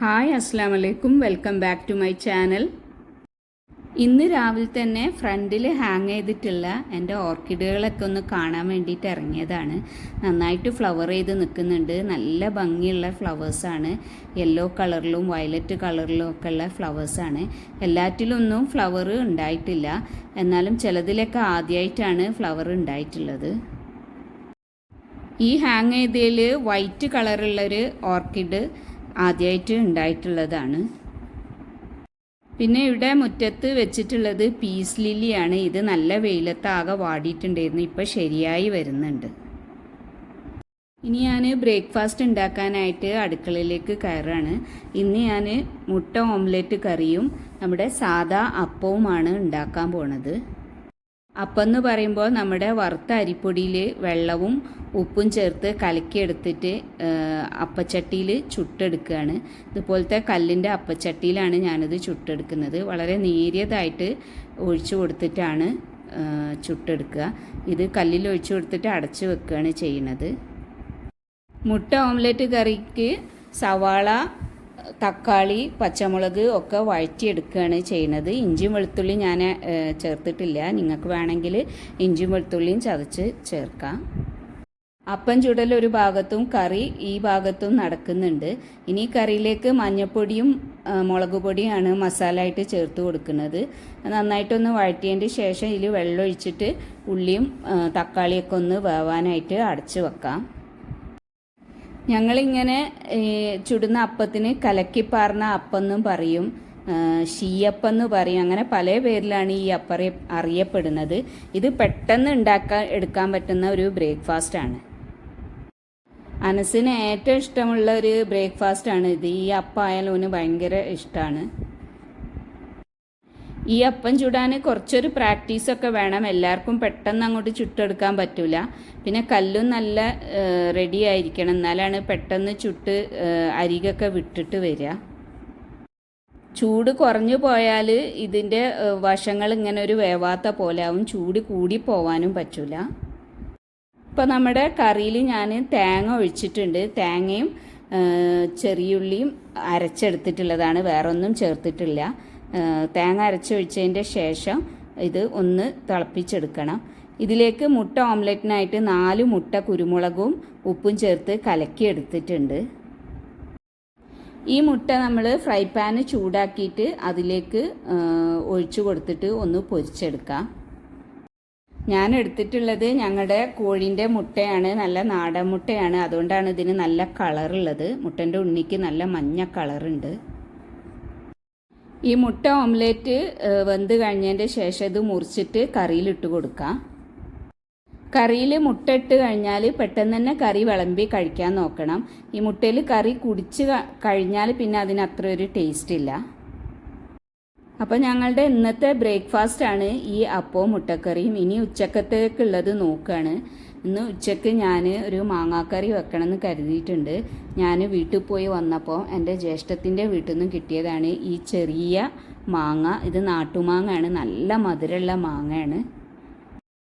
Hi അസ്സാം വലൈക്കും welcome back to my channel. ഇന്ന് രാവിലെ തന്നെ ഫ്രണ്ടിൽ ഹാങ് ചെയ്തിട്ടുള്ള എന്റെ ഓർക്കിഡുകളൊക്കെ ഒന്ന് കാണാൻ വേണ്ടിയിട്ട് ഇറങ്ങിയതാണ്. നന്നായിട്ട് ഫ്ലവർ ചെയ്ത് നിൽക്കുന്നുണ്ട്. നല്ല ഭംഗിയുള്ള ഫ്ലവേഴ്സാണ് യെല്ലോ കളറിലും വയലറ്റ് കളറിലും ഒക്കെ ഉള്ള ഫ്ലവേഴ്സാണ് എല്ലാറ്റിലൊന്നും ഫ്ലവർ ഉണ്ടായിട്ടില്ല. എന്നാലും ചിലതിലൊക്കെ ആദ്യമായിട്ടാണ് ഫ്ലവർ ഉണ്ടായിട്ടുള്ളത്. ഈ ഹാങ് ചെയ്തതിൽ വൈറ്റ് കളറുള്ളൊരു ഓർക്കിഡ് ആദ്യമായിട്ട് ഉണ്ടായിട്ടുള്ളതാണ്. പിന്നെ ഇവിടെ മുറ്റത്ത് വെച്ചിട്ടുള്ളത് പീസ് ലില്ലിയാണ്. ഇത് നല്ല വെയിലത്താകെ വാടിയിട്ടുണ്ടായിരുന്നു. ഇപ്പോൾ ശരിയായി വരുന്നുണ്ട്. ഇനി ഞാൻ ബ്രേക്ക്ഫാസ്റ്റ് ഉണ്ടാക്കാനായിട്ട് അടുക്കളയിലേക്ക് കയറാണ്. ഇന്ന് ഞാൻ മുട്ട ഓംലെറ്റ് കറിയും നമ്മുടെ സാദാ അപ്പവുമാണ് ഉണ്ടാക്കാൻ പോണത്. അപ്പം എന്ന് പറയുമ്പോൾ നമ്മുടെ വറുത്ത അരിപ്പൊടിയിൽ വെള്ളവും ഉപ്പും ചേർത്ത് കലക്കിയെടുത്തിട്ട് അപ്പച്ചട്ടിയിൽ ചുട്ടെടുക്കുകയാണ് ഇതുപോലത്തെ കല്ലിന്റെ അപ്പച്ചട്ടിയിലാണ് ഞാനിത് ചുട്ടെടുക്കുന്നത്. വളരെ നേരിയതായിട്ട് ഒഴിച്ചു കൊടുത്തിട്ടാണ് ചുട്ടെടുക്കുക. ഇത് കല്ലിൽ ഒഴിച്ചു കൊടുത്തിട്ട് അടച്ചു വെക്കുകയാണ് ചെയ്യുന്നത്. മുട്ട ഓംലെറ്റ് കറിക്ക് സവാള തക്കാളി പച്ചമുളക് ഒക്കെ വഴറ്റിയെടുക്കുകയാണ് ചെയ്യുന്നത്. ഇഞ്ചിയും വെളുത്തുള്ളി ഞാൻ ചേർത്തിട്ടില്ല. നിങ്ങൾക്ക് വേണമെങ്കിൽ ഇഞ്ചിയും വെളുത്തുള്ളിയും ചതച്ച് ചേർക്കാം. അപ്പം ചുടൽ ഒരു ഭാഗത്തും കറി ഈ ഭാഗത്തും നടക്കുന്നുണ്ട്. ഇനി കറിയിലേക്ക് മഞ്ഞൾപ്പൊടിയും മുളക് പൊടിയാണ് മസാല ആയിട്ട് ചേർത്ത് കൊടുക്കുന്നത്. നന്നായിട്ടൊന്ന് വഴറ്റിയതിന്റെ ശേഷം ഇതിൽ വെള്ളം ഒഴിച്ചിട്ട് ഉള്ളിയും തക്കാളിയൊക്കെ ഒന്ന് വേവാനായിട്ട് അടച്ചു വെക്കാം. ഞങ്ങളിങ്ങനെ ചുടുന്ന അപ്പത്തിന് കലക്കിപ്പാർന്ന അപ്പെന്നും പറയും. ഷീയപ്പം എന്ന് പറയും. അങ്ങനെ പല പേരിലാണ് ഈ അപ്പറി അറിയപ്പെടുന്നത്. ഇത് പെട്ടെന്ന് ഉണ്ടാക്കാൻ എടുക്കാൻ പറ്റുന്ന ഒരു ബ്രേക്ക്ഫാസ്റ്റ് ആണ് അനസിന് ഏറ്റവും ഇഷ്ടമുള്ള ഒരു ബ്രേക്ക്ഫാസ്റ്റ് ആണ് ഇത്. ഈ അപ്പം ആയാലും അവന് ഭയങ്കര ഇഷ്ടമാണ് ഈ അപ്പം ചുടാൻ കുറച്ചൊരു പ്രാക്ടീസൊക്കെ വേണം. എല്ലാവർക്കും പെട്ടെന്ന് അങ്ങോട്ട് ചുട്ടെടുക്കാൻ പറ്റില്ല പിന്നെ കല്ലും നല്ല റെഡി ആയിരിക്കണം. എന്നാലാണ് പെട്ടെന്ന് ചുട്ട് അരികൊക്കെ വിട്ടിട്ട് വരിക. ചൂട് കുറഞ്ഞു പോയാൽ ഇതിന്റെ വശങ്ങൾ ഇങ്ങനെ ഒരു വേവാത്ത പോലെ ആവും. ചൂട് കൂടി പോവാനും പറ്റില്ല ഇപ്പോൾ നമ്മുടെ കറിയിൽ ഞാൻ തേങ്ങ ഒഴിച്ചിട്ടുണ്ട്. തേങ്ങയും ചെറിയുള്ളിയും അരച്ചെടുത്തിട്ടുള്ളതാണ്. വേറൊന്നും ചേർത്തിട്ടില്ല. തേങ്ങ അരച്ചൊഴിച്ചതിന്റെ ശേഷം ഇത് ഒന്ന് തിളപ്പിച്ചെടുക്കണം. ഇതിലേക്ക് മുട്ട ഓംലെറ്റിനായിട്ട് നാല് മുട്ട കുരുമുളകും ഉപ്പും ചേർത്ത് കലക്കി എടുത്തിട്ടുണ്ട് ഈ മുട്ട നമ്മൾ ഫ്രൈ പാന് ചൂടാക്കിയിട്ട് അതിലേക്ക് ഒഴിച്ചു കൊടുത്തിട്ട് ഒന്ന് പൊരിച്ചെടുക്കാം. ഞാൻ എടുത്തിട്ടുള്ളത് ഞങ്ങളുടെ കോഴിന്റെ മുട്ടയാണ് നല്ല നാടൻ മുട്ടയാണ്. അതുകൊണ്ടാണ് ഇതിന് നല്ല കളറുള്ളത്. മുട്ടന്റെ ഉണ്ണിക്ക് നല്ല മഞ്ഞ കളറുണ്ട്. ഈ മുട്ട ഓംലേറ്റ് വെന്ത് കഴിഞ്ഞതിന്റെ ശേഷം ഇത് മുറിച്ചിട്ട് കറിയിലിട്ട് കൊടുക്കാം. കറിയിൽ മുട്ട ഇട്ട് കഴിഞ്ഞാൽ പെട്ടെന്ന് തന്നെ കറി വിളമ്പി കഴിക്കാൻ നോക്കണം. ഈ മുട്ടയിൽ കറി കുടിച്ച് കഴിഞ്ഞാൽ പിന്നെ അതിന് അത്ര ഒരു ടേസ്റ്റ് ഇല്ല. അപ്പോൾ ഞങ്ങളുടെ ഇന്നത്തെ ബ്രേക്ക്ഫാസ്റ്റ് ആണ് ഈ അപ്പവും മുട്ടക്കറിയും. ഇനി ഉച്ചക്കത്തേക്കുള്ളത് നോക്കുകയാണ് ഇന്ന് ഉച്ചയ്ക്ക് ഞാൻ ഒരു മാങ്ങാക്കറി വെക്കണമെന്ന് കരുതിയിട്ടുണ്ട്. ഞാൻ വീട്ടിൽ പോയി വന്നപ്പോൾ എന്റെ ജ്യേഷ്ഠത്തിന്റെ വീട്ടിൽ നിന്ന് കിട്ടിയതാണ് ഈ ചെറിയ മാങ്ങ. ഇത് നാട്ടുമാങ്ങയാണ് നല്ല മധുരമുള്ള മാങ്ങയാണ്.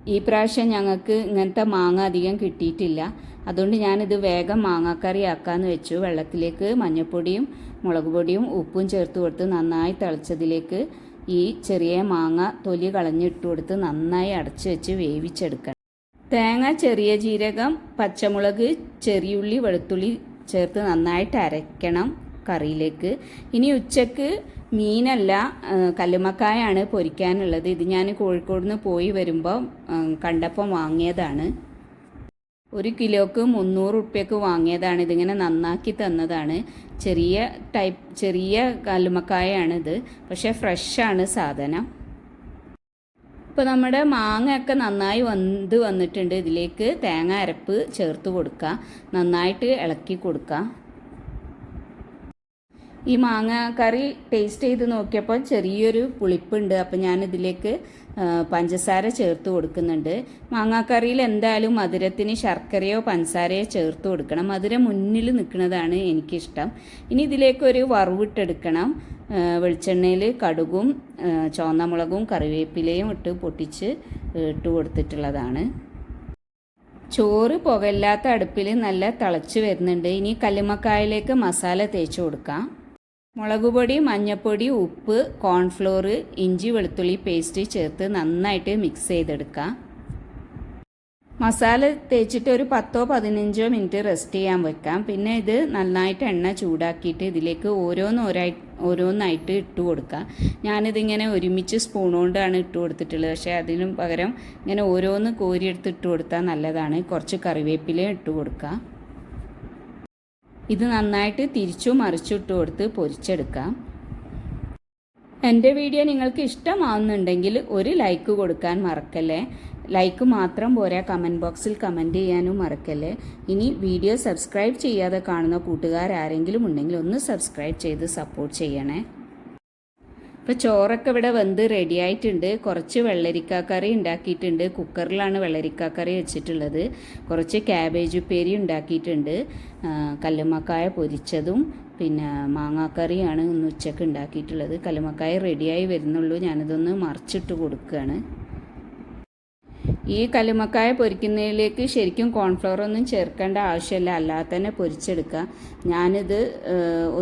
ഈ പ്രാവശ്യം ഞങ്ങൾക്ക് ഇങ്ങനത്തെ മാങ്ങ അധികം കിട്ടിയിട്ടില്ല. അതുകൊണ്ട് ഞാനിത് വേഗം മാങ്ങാക്കറി ആക്കാമെന്ന് വെച്ചു. വെള്ളത്തിലേക്ക് മഞ്ഞൾപ്പൊടിയും മുളക് പൊടിയും ഉപ്പും ചേർത്ത് കൊടുത്ത് നന്നായി തിളച്ചതിലേക്ക് ഈ ചെറിയ മാങ്ങ തൊലി കളഞ്ഞിട്ട് കൊടുത്ത് നന്നായി അടച്ചു വെച്ച് വേവിച്ചെടുക്കണം. തേങ്ങ ചെറിയ ജീരകം പച്ചമുളക് ചെറിയുള്ളി വെളുത്തുള്ളി ചേർത്ത് നന്നായിട്ട് അരയ്ക്കണം കറിയിലേക്ക്. ഇനി ഉച്ചയ്ക്ക് മീനല്ല കല്ലുമക്കായാണ് പൊരിക്കാനുള്ളത്. ഇത് ഞാൻ കോഴിക്കോട് നിന്ന് പോയി വരുമ്പോൾ കണ്ടപ്പോൾ വാങ്ങിയതാണ്. ഒരു കിലോക്ക് മുന്നൂറ് ഉറുപ്പ്യക്ക് വാങ്ങിയതാണ്. ഇതിങ്ങനെ നന്നാക്കി തന്നതാണ്. ചെറിയ ടൈപ്പ് ചെറിയ കല്ലുമക്കായാണിത് പക്ഷേ ഫ്രഷാണ് സാധനം. ഇപ്പോൾ നമ്മുടെ മാങ്ങയൊക്കെ നന്നായി വന്ന് വന്നിട്ടുണ്ട്. ഇതിലേക്ക് തേങ്ങ അരപ്പ് ചേർത്ത് കൊടുക്കുക നന്നായിട്ട് ഇളക്കി കൊടുക്കുക ഈ മാങ്ങ കറി ടേസ്റ്റ് ചെയ്ത് നോക്കിയപ്പോൾ ചെറിയൊരു പുളിപ്പുണ്ട്. അപ്പോൾ ഞാനിതിലേക്ക് പഞ്ചസാര ചേർത്ത് കൊടുക്കുന്നുണ്ട്. മാങ്ങാക്കറിയിൽ എന്തായാലും മധുരത്തിന് ശർക്കരയോ പഞ്ചസാരയോ ചേർത്ത് കൊടുക്കണം. മധുരം മുന്നിൽ നിൽക്കുന്നതാണ് എനിക്കിഷ്ടം. ഇനി ഇതിലേക്കൊരു വറവിട്ടെടുക്കണം. വെളിച്ചെണ്ണയിൽ കടുകും ചുവന്നമുളകും കറിവേപ്പിലയും ഇട്ട് പൊട്ടിച്ച് ഇട്ട് കൊടുത്തിട്ടുള്ളതാണ്. ചോറ് പുകയില്ലാത്ത അടുപ്പിൽ നല്ല തിളച്ച് വരുന്നുണ്ട്. ഇനി കല്ലുമ്മക്കായയിലേക്ക് മസാല തേച്ച് കൊടുക്കാം. മുളക് പൊടി മഞ്ഞൾപ്പൊടി ഉപ്പ് കോൺഫ്ലോർ ഇഞ്ചി വെളുത്തുള്ളി പേസ്റ്റ് ചേർത്ത് നന്നായിട്ട് മിക്സ് ചെയ്തെടുക്കാം. മസാല തേച്ചിട്ട് ഒരു പത്തോ പതിനഞ്ചോ മിനിറ്റ് റെസ്റ്റ് ചെയ്യാൻ വെക്കാം. പിന്നെ ഇത് നന്നായിട്ട് എണ്ണ ചൂടാക്കിയിട്ട് ഇതിലേക്ക് ഓരോന്നോരായി ഓരോന്നായിട്ട് ഇട്ട് കൊടുക്കുക ഞാനിതിങ്ങനെ ഒരുമിച്ച് സ്പൂൺ കൊണ്ടാണ് ഇട്ട് കൊടുത്തിട്ടുള്ളത്. പക്ഷേ അതിനും പകരം ഇങ്ങനെ ഓരോന്ന് കോരിയെടുത്ത് ഇട്ട് കൊടുത്താൽ നല്ലതാണ്. കുറച്ച് കറിവേപ്പില ഇട്ട് കൊടുക്കുക ഇത് നന്നായിട്ട് തിരിച്ചു മറിച്ചിട്ട് കൊടുത്ത് പൊരിച്ചെടുക്കാം. എന്റെ വീഡിയോ നിങ്ങൾക്ക് ഇഷ്ടമാവുന്നുണ്ടെങ്കിൽ ഒരു ലൈക്ക് കൊടുക്കാൻ മറക്കല്ലേ? ലൈക്ക് മാത്രം പോരാ കമന്റ് ബോക്സിൽ കമന്റ് ചെയ്യാനും മറക്കല്ലേ? ഇനി വീഡിയോ സബ്സ്ക്രൈബ് ചെയ്യാതെ കാണുന്ന കൂട്ടുകാരാരെങ്കിലും ഉണ്ടെങ്കിൽ ഒന്ന് സബ്സ്ക്രൈബ് ചെയ്ത് സപ്പോർട്ട് ചെയ്യണേ. ഇപ്പോൾ ചോറൊക്കെ ഇവിടെ വെന്ത് റെഡി ആയിട്ടുണ്ട്. കുറച്ച് വെള്ളരിക്കാക്കറി കറി ഉണ്ടാക്കിയിട്ടുണ്ട്. കുക്കറിലാണ് വെള്ളരിക്കാക്കറി കറി വെച്ചിട്ടുള്ളത്. കുറച്ച് ക്യാബേജ് ഉപ്പേരി ഉണ്ടാക്കിയിട്ടുണ്ട്. കല്ലുമക്കായ പൊരിച്ചതും പിന്നെ മാങ്ങാക്കറിയാണ് ഇന്ന് ഉച്ചയ്ക്ക് ഉണ്ടാക്കിയിട്ടുള്ളത്. കല്ലുമക്കായ റെഡിയായി വരുന്നുള്ളൂ. ഞാനിതൊന്ന് മറിച്ചിട്ട് കൊടുക്കുകയാണ്. ഈ കല്ലുമക്കായ പൊരിക്കുന്നതിലേക്ക് ശരിക്കും കോൺഫ്ലവർ ഒന്നും ചേർക്കേണ്ട ആവശ്യമില്ല. അല്ലാതെ തന്നെ പൊരിച്ചെടുക്കുക. ഞാനിത്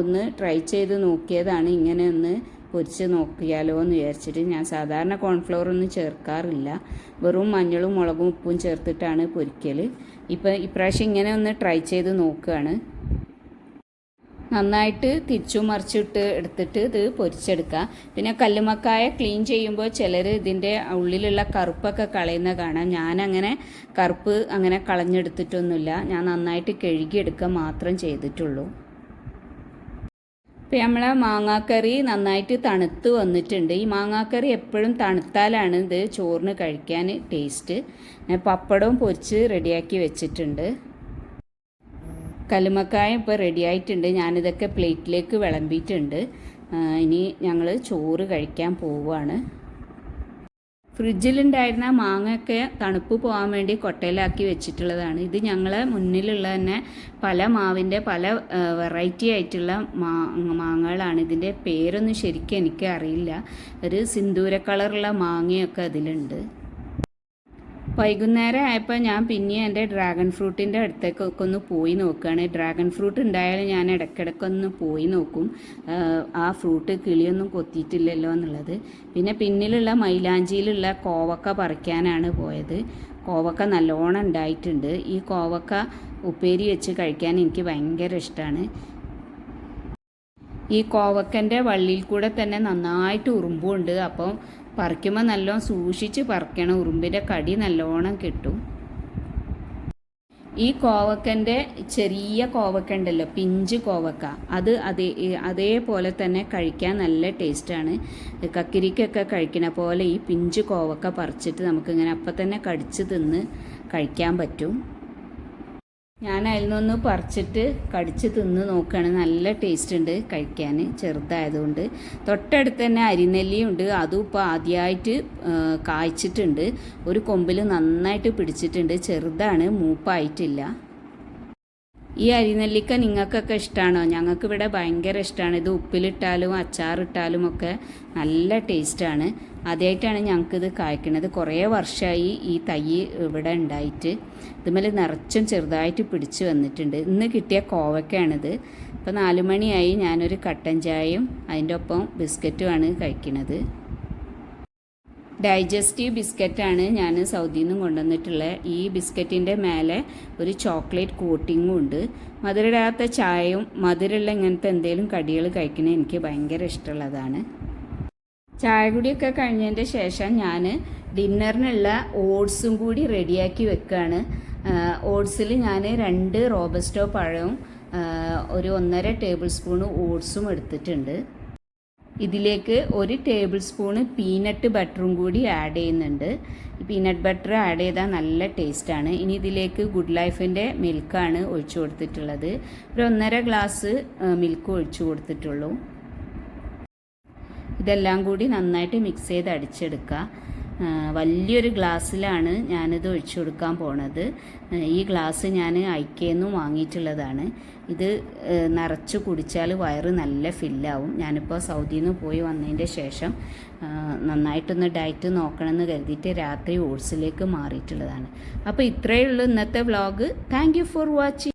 ഒന്ന് ട്രൈ ചെയ്ത് നോക്കിയതാണ്. ഇങ്ങനെ ഒന്ന് പൊരിച്ച് നോക്കിയാലോ എന്ന് വിചാരിച്ചിട്ട് ഞാൻ സാധാരണ കോൺഫ്ലവർ ഒന്നും ചേർക്കാറില്ല. വെറും മഞ്ഞളും മുളകും ഉപ്പും ചേർത്തിട്ടാണ് പൊരിക്കൽ ഇപ്പം ഇപ്രാവശ്യം ഇങ്ങനെ ഒന്ന് ട്രൈ ചെയ്ത് നോക്കുകയാണ് നന്നായിട്ട് തിരിച്ചു മറിച്ചിട്ട് എടുത്തിട്ട് ഇത് പൊരിച്ചെടുക്കുക പിന്നെ കല്ലുമക്കായ ക്ലീൻ ചെയ്യുമ്പോൾ ചിലർ ഇതിന്റെ ഉള്ളിലുള്ള കറുപ്പൊക്കെ കളയുന്ന കാണാം. ഞാനങ്ങനെ കറുപ്പ് അങ്ങനെ കളഞ്ഞെടുത്തിട്ടൊന്നുമില്ല. ഞാൻ നന്നായിട്ട് കഴുകിയെടുക്കുക മാത്രം ചെയ്തിട്ടുള്ളൂ. ഇപ്പം നമ്മളെ മാങ്ങാക്കറി നന്നായിട്ട് തണുത്ത് വന്നിട്ടുണ്ട്. ഈ മാങ്ങാക്കറി എപ്പോഴും തണുത്താലാണ് ഇത് ചോറിന് കഴിക്കാൻ ടേസ്റ്റ് ഞാൻ പപ്പടവും പൊരിച്ച് റെഡിയാക്കി വെച്ചിട്ടുണ്ട്. കലുമക്കായ ഇപ്പോൾ റെഡി ആയിട്ടുണ്ട് ഞാനിതൊക്കെ പ്ലേറ്റിലേക്ക് വിളമ്പിയിട്ടുണ്ട്. ഇനി ഞങ്ങൾ ചോറ് കഴിക്കാൻ പോവുകയാണ്. ഫ്രിഡ്ജിലുണ്ടായിരുന്ന മാങ്ങയൊക്കെ തണുപ്പ് പോകാൻ വേണ്ടി കൊട്ടയിലാക്കി വെച്ചിട്ടുള്ളതാണ്. ഇത് ഞങ്ങളെ മുന്നിലുള്ള തന്നെ പല മാവിന്റെ പല വെറൈറ്റി ആയിട്ടുള്ള മാങ്ങകളാണ്. ഇതിന്റെ പേരൊന്നും ശരിക്കും എനിക്ക് അറിയില്ല. ഒരു സിന്ദൂര കളറുള്ള മാങ്ങയൊക്കെ അതിലുണ്ട്. വൈകുന്നേരം ആയപ്പോൾ ഞാൻ പിന്നെ എന്റെ ഡ്രാഗൺ ഫ്രൂട്ടിന്റെ അടുത്തേക്കൊക്കെ ഒന്ന് പോയി നോക്കുകയാണ് ഡ്രാഗൺ ഫ്രൂട്ട് ഉണ്ടായാലും ഞാൻ ഇടയ്ക്കിടയ്ക്കൊന്ന് പോയി നോക്കും. ആ ഫ്രൂട്ട് കിളിയൊന്നും കൊത്തിയിട്ടില്ലല്ലോ എന്നുള്ളത്. പിന്നെ പിന്നിലുള്ള മൈലാഞ്ചിയിലുള്ള കോവക്ക പറിക്കാനാണ് പോയത്. കോവക്ക നല്ലോണം ഉണ്ടായിട്ടുണ്ട്. ഈ കോവക്ക ഉപ്പേരി വെച്ച് കഴിക്കാൻ എനിക്ക് ഭയങ്കര ഇഷ്ടമാണ് ഈ കോവക്കന്റെ വള്ളിയിൽ കൂടെ തന്നെ നന്നായിട്ട് ഉറുമ്പുണ്ട്. അപ്പം പറിക്കുമ്പോൾ നല്ലോണം സൂക്ഷിച്ച് പറിക്കണം. ഉറുമ്പിന്റെ കടി നല്ലോണം കിട്ടും. ഈ കോവക്കന്റെ ചെറിയ കോവക്ക ഉണ്ടല്ലോ പിഞ്ച് കോവക്ക. അത് അതേ അതേപോലെ തന്നെ കഴിക്കാൻ നല്ല ടേസ്റ്റാണ്. കക്കിരിക്കൊക്കെ കഴിക്കണ പോലെ ഈ പിഞ്ച് കോവക്ക പറിച്ചിട്ട് നമുക്കിങ്ങനെ അപ്പം തന്നെ കടിച്ച് തിന്ന് കഴിക്കാൻ പറ്റും. ഞാൻ അതിൽ നിന്നൊന്ന് പറിച്ചിട്ട് കടിച്ച് തിന്ന് നോക്കുകയാണ്. നല്ല ടേസ്റ്റ് ഉണ്ട് കഴിക്കാൻ ചെറുതായതുകൊണ്ട്. തൊട്ടടുത്ത് തന്നെ അരിനെല്ലിയുണ്ട് അതും ഇപ്പോൾ ആദ്യമായിട്ട് കായ്ച്ചിട്ടുണ്ട്. ഒരു കൊമ്പിൽ നന്നായിട്ട് പിടിച്ചിട്ടുണ്ട്. ചെറുതാണ് മൂപ്പായിട്ടില്ല. ഈ അരിനെല്ലിക്ക നിങ്ങൾക്കൊക്കെ ഇഷ്ടമാണോ ഞങ്ങൾക്ക് ഇവിടെ ഭയങ്കര ഇഷ്ടമാണ് ഇത് ഉപ്പിലിട്ടാലും അച്ചാറിട്ടാലും ഒക്കെ നല്ല ടേസ്റ്റാണ്. ആദ്യമായിട്ടാണ് ഞങ്ങൾക്കിത് കായ്ക്കുന്നത് കുറേ വർഷമായി ഈ തൈ ഇവിടെ ഉണ്ടായിട്ട്. ഇതുമേൽ നിറച്ചും ചെറുതായിട്ട് പിടിച്ച് വന്നിട്ടുണ്ട്. ഇന്ന് കിട്ടിയ കോവക്കാണിത് ഇപ്പോൾ നാലുമണിയായി ഞാനൊരു കട്ടൻ ചായയും അതിന്റെ ഒപ്പം ബിസ്ക്കറ്റുമാണ് കഴിക്കുന്നത് ഡൈജസ്റ്റീവ് ബിസ്ക്കറ്റാണ് ഞാൻ സൗദിയിൽ നിന്നും കൊണ്ടുവന്നിട്ടുള്ളത് ഈ ബിസ്ക്കറ്റിന്റെ മേലെ ഒരു ചോക്ലേറ്റ് കോട്ടിങ്ങും ഉണ്ട്. മധുരമിടാത്ത ചായയും മധുരമുള്ള ഇങ്ങനത്തെ എന്തെങ്കിലും കടികൾ കഴിക്കുന്നത് എനിക്ക് ഭയങ്കര ഇഷ്ടമുള്ളതാണ്. ചായ കുടിയൊക്കെ കഴിഞ്ഞതിന്റെ ശേഷം ഞാൻ ഡിന്നറിനുള്ള ഓട്സും കൂടി റെഡിയാക്കി വെക്കുകയാണ് ഓട്സിൽ ഞാൻ രണ്ട് റോബസ്റ്റോ പഴവും ഒരു ഒന്നര ടേബിൾ സ്പൂൺ ഓട്സും എടുത്തിട്ടുണ്ട്. ഇതിലേക്ക് ഒരു ടേബിൾ സ്പൂണ് പീനട്ട് ബട്ടറും കൂടി ആഡ് ചെയ്യുന്നുണ്ട്. പീനട്ട് ബട്ടർ ആഡ് ചെയ്താൽ നല്ല ടേസ്റ്റാണ് ഇനി ഇതിലേക്ക് ഗുഡ് ലൈഫിന്റെ മിൽക്കാണ് ഒഴിച്ചു കൊടുത്തിട്ടുള്ളത്. ഒരു ഒന്നര ഗ്ലാസ് മിൽക്ക് ഒഴിച്ചു കൊടുത്തിട്ടുള്ളൂ. ഇതെല്ലാം കൂടി നന്നായിട്ട് മിക്സ് ചെയ്ത് അടിച്ചെടുക്കുക. വലിയൊരു ഗ്ലാസ്സിലാണ് ഞാനിത് ഒഴിച്ചു കൊടുക്കാൻ പോണത്. ഈ ഗ്ലാസ് ഞാൻ ഐക്കേന്ന് വാങ്ങിയിട്ടുള്ളതാണ്. ഇത് നിറച്ച് കുടിച്ചാൽ വയറ് നല്ല ഫില്ലാവും. ഞാനിപ്പോൾ സൗദിയിൽ നിന്ന് പോയി വന്നതിന്റെ ശേഷം നന്നായിട്ടൊന്ന് ഡയറ്റ് നോക്കണമെന്ന് കരുതിയിട്ട് രാത്രി ഓട്സിലേക്ക് മാറിയിട്ടുള്ളതാണ്. അപ്പോൾ ഇത്രയേ ഉള്ളൂ ഇന്നത്തെ വ്ളോഗ്. Thank for watching.